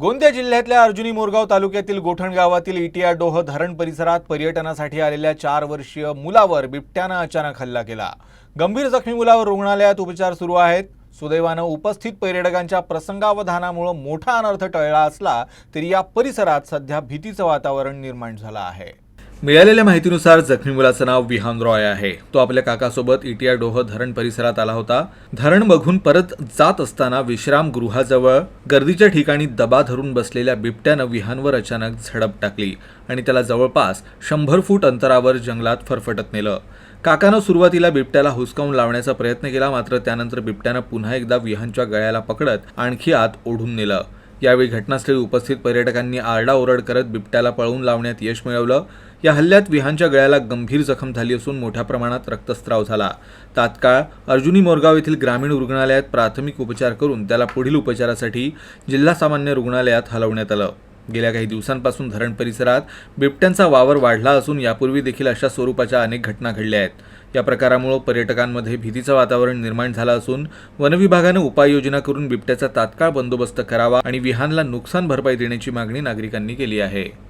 गोंदिया जिल्ह्यातल्या अर्जुनी मोरगाव तालुक्यातील गोठण गावातील इटिया डोह धरण परिसरात पर्यटनासाठी आलेल्या चार वर्षीय मुलावर बिबट्यानं अचानक हल्ला केला. गंभीर जखमी मुलावर रुग्णालयात उपचार सुरू आहेत. सुदैवानं उपस्थित पर्यटकांच्या प्रसंगावधानामुळे मोठा अनर्थ टळला असला तरी या परिसरात सध्या भीतीचं वातावरण निर्माण झालं आहे. मिळालेल्या माहितीनुसार जखमी मुलाचं नाव विहान रॉय आहे. तो आपल्या काकासोबत इटिया डोह धरण परिसरात आला होता. धरण बघून परत जात असताना विश्रामगृहाजवळ गर्दीच्या ठिकाणी दबा धरून बसलेल्या बिबट्यानं विहानवर अचानक झडप टाकली आणि त्याला जवळपास शंभर फूट अंतरावर जंगलात फरफटत नेलं. काकानं सुरुवातीला बिबट्याला हुसकावून लावण्याचा प्रयत्न केला मात्र त्यानंतर बिबट्यानं पुन्हा एकदा विहानच्या गळ्याला पकडत आणखी आत ओढून नेलं. यावेळी घटनास्थळी उपस्थित पर्यटकांनी आरडाओरड करत बिबट्याला पळवून लावण्यात यश मिळवलं. या हल्ल्यात विहानच्या गळ्याला गंभीर जखम झाली असून मोठ्या प्रमाणात रक्तस्राव झाला. तात्काळ अर्जुनी मोरगाव येथील ग्रामीण रुग्णालयात प्राथमिक उपचार करून त्याला पुढील उपचारासाठी जिल्हा सामान्य रुग्णालयात हलवण्यात आलं. गेल्या काही दिवसांपासून धरण परिसरात बिबट्यांचा वावर वाढला असून यापूर्वी देखील अशा स्वरूपाच्या अनेक घटना घडल्या आहेत. या प्रकारामुळे पर्यटकांमध्ये भीतीचं वातावरण निर्माण झालं असून वनविभागानं उपाययोजना करून बिबट्याचा तात्काळ बंदोबस्त करावा आणि विहानला नुकसान भरपाई देण्याची मागणी नागरिकांनी केली आहे.